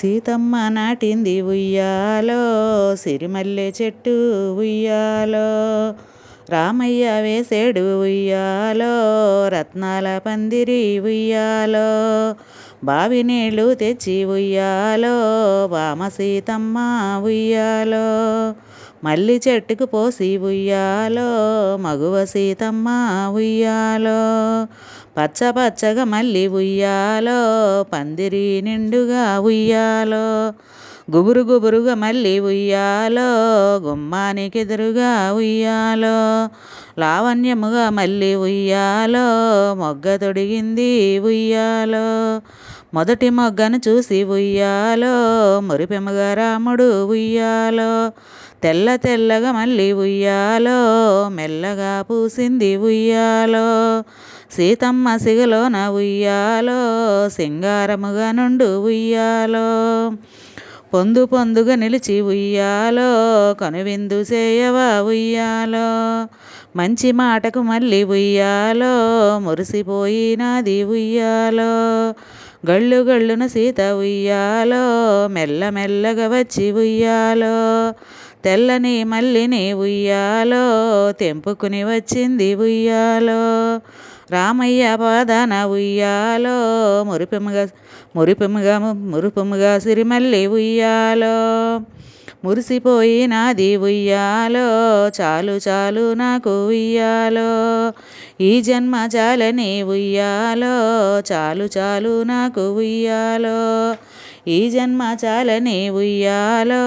సీతమ్మ నాటింది ఉయ్యాలో సిరిమల్లె చెట్టు ఉయ్యాలో. రామయ్య వేసేడు ఉయ్యాలో రత్నాల పందిరి ఉయ్యాలో. బావి నీళ్ళు తెచ్చి ఉయ్యాలో వామ సీతమ్మ ఉయ్యాలో. మల్లి చెట్టుకు పోసి ఉయ్యాలో మగువ సీతమ్మ ఉయ్యాలో. పచ్చ పచ్చగా మల్లి ఉయ్యాలో పందిరి నిండుగా ఉయ్యాలో. గుబురు గుబురుగా మల్లి ఉయ్యాలో గుమ్మానికి ఎదురుగా ఉయ్యాలో. లావణ్యముగా మల్లి ఉయ్యాలో మొగ్గ తొడిగింది ఉయ్యాలో. మొదటి మొగ్గను చూసి ఉయ్యాలో మురిపెమగా రాముడు ఉయ్యాలో. తెల్ల తెల్లగా మళ్ళీ ఉయ్యాలో మెల్లగా పూసింది ఉయ్యాలో. సీతమ్మ సిగలోన ఉయ్యాలో సింగారముగా నుండు ఉయ్యాలో. పొందు పొందుగా నిలిచి ఉయ్యాలో కనువిందు చేయవా ఉయ్యాలో. మంచి మాటకు మళ్ళీ ఉయ్యాలో మురిసిపోయినది ఉయ్యాలో. గళ్ళు గళ్ళున సీత ఉయ్యాలో మెల్లమెల్లగా వచ్చి ఉయ్యాలో. తెల్లని మల్లిని ఉయ్యాలో తెంపుకుని వచ్చింది ఉయ్యాలో. రామయ్య పాదాన ఉయ్యాలో మురిపెముగా మురిపెముగా మురిపెముగా సిరిమల్లి ఉయ్యాలో. మురిసిపోయినాది ఉయ్యాలో చాలు చాలు నాకు ఉయ్యాలో. ఈ జన్మ చాలని ఉయ్యాలో చాలు చాలు నాకు ఉయ్యాలో. ఈ జన్మ చాలని ఉయ్యాలో.